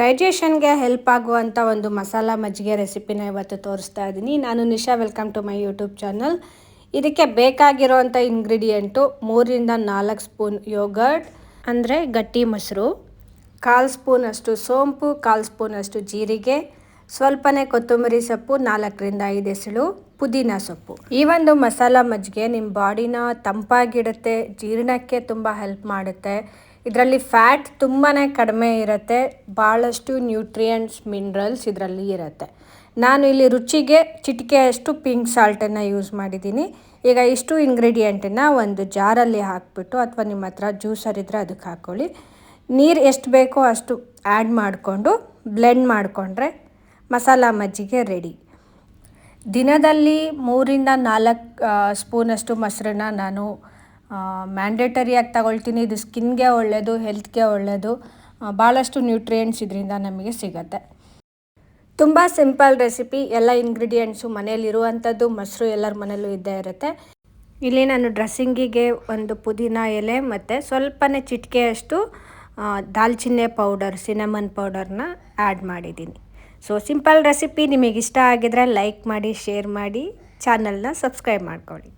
ಡೈಜೆಷನ್ಗೆ help ಆಗುವಂಥ ಒಂದು ಮಸಾಲ ಮಜ್ಜಿಗೆ ರೆಸಿಪಿನ ಇವತ್ತು ತೋರಿಸ್ತಾ ಇದ್ದೀನಿ. ನಾನು Nisha welcome to my YouTube channel ಇದಕ್ಕೆ ಬೇಕಾಗಿರೋವಂಥ ಇಂಗ್ರೀಡಿಯೆಂಟು ಮೂರಿಂದ ನಾಲ್ಕು ಸ್ಪೂನ್ ಯೋಗರ್ಟ್ ಅಂದರೆ ಗಟ್ಟಿ ಮೊಸರು, ಕಾಲು ಸ್ಪೂನಷ್ಟು ಸೋಂಪು, ಕಾಲು ಸ್ಪೂನಷ್ಟು ಜೀರಿಗೆ, ಸ್ವಲ್ಪನೇ ಕೊತ್ತಂಬರಿ ಸೊಪ್ಪು, ನಾಲ್ಕರಿಂದ ಐದು ಎಸಳು ಪುದೀನ ಸೊಪ್ಪು. ಈ ಒಂದು ಮಸಾಲ ಮಜ್ಜಿಗೆ ನಿಮ್ಮ ಬಾಡಿನ ತಂಪಾಗಿಡುತ್ತೆ, ಜೀರ್ಣಕ್ಕೆ ತುಂಬ ಹೆಲ್ಪ್ ಮಾಡುತ್ತೆ. ಇದರಲ್ಲಿ ಫ್ಯಾಟ್ ತುಂಬಾ ಕಡಿಮೆ ಇರುತ್ತೆ ಭಾಳಷ್ಟು ನ್ಯೂಟ್ರಿಯೆಂಟ್ಸ್, ಮಿನರಲ್ಸ್ ಇದರಲ್ಲಿ ಇರುತ್ತೆ. ನಾನು ಇಲ್ಲಿ ರುಚಿಗೆ, ಚಿಟಿಕೆಯಷ್ಟು ಪಿಂಕ್ ಸಾಲ್ಟನ್ನು ಯೂಸ್ ಮಾಡಿದ್ದೀನಿ. ಈಗ ಇಷ್ಟು ಇಂಗ್ರೀಡಿಯೆಂಟನ್ನು ಒಂದು ಜಾರಲ್ಲಿ ಹಾಕಿಬಿಟ್ಟು ಅಥವಾ ನಿಮ್ಮ ಹತ್ರ ಜ್ಯೂಸರ್ ಇದ್ದರೆ ಅದಕ್ಕೆ ಹಾಕ್ಕೊಳ್ಳಿ ನೀರು ಎಷ್ಟು ಬೇಕೋ ಅಷ್ಟು ಆ್ಯಡ್ ಮಾಡಿಕೊಂಡು, ಬ್ಲೆಂಡ್ ಮಾಡಿಕೊಂಡ್ರೆ ಮಸಾಲ ಮಜ್ಜಿಗೆ ರೆಡಿ. ದಿನದಲ್ಲಿ ಮೂರಿಂದ ನಾಲ್ಕು ಸ್ಪೂನಷ್ಟು ಮೊಸರನ್ನ ನಾನು ಮ್ಯಾಂಡೇಟರಿಯಾಗಿ ತಗೊಳ್ತೀನಿ. ಇದು ಸ್ಕಿನ್ಗೆ ಒಳ್ಳೆಯದು ಹೆಲ್ತ್ಗೆ ಒಳ್ಳೆಯದು ಭಾಳಷ್ಟು ನ್ಯೂಟ್ರಿಯೆಂಟ್ಸ್ ಇದರಿಂದ ನಮಗೆ ಸಿಗತ್ತೆ. ತುಂಬ ಸಿಂಪಲ್ ರೆಸಿಪಿ ಎಲ್ಲ ಇಂಗ್ರೀಡಿಯೆಂಟ್ಸು ಮನೇಲಿರುವಂಥದ್ದು ಮೊಸರು ಎಲ್ಲರ ಮನೆಯಲ್ಲೂ ಇದ್ದೇ ಇರುತ್ತೆ. ಇಲ್ಲಿ ನಾನು ಡ್ರೆಸ್ಸಿಂಗಿಗೆ ಒಂದು ಪುದೀನ ಎಲೆ ಮತ್ತು ಸ್ವಲ್ಪನೇ ಚಿಟಿಕೆಯಷ್ಟು ದಾಲ್ಚಿನ್ನೆ ಪೌಡರ್ ಸಿನಮನ್ ಪೌಡರ್ನ ಆ್ಯಡ್ ಮಾಡಿದ್ದೀನಿ. ಸೊ ಸಿಂಪಲ್ ರೆಸಿಪಿ ನಿಮಗೆ ಇಷ್ಟ ಆಗಿದ್ರೆ ಲೈಕ್ ಮಾಡಿ ಶೇರ್ ಮಾಡಿ. ಚಾನಲ್ನ ಸಬ್ಸ್ಕ್ರೈಬ್ ಮಾಡ್ಕೊಳ್ಳಿ.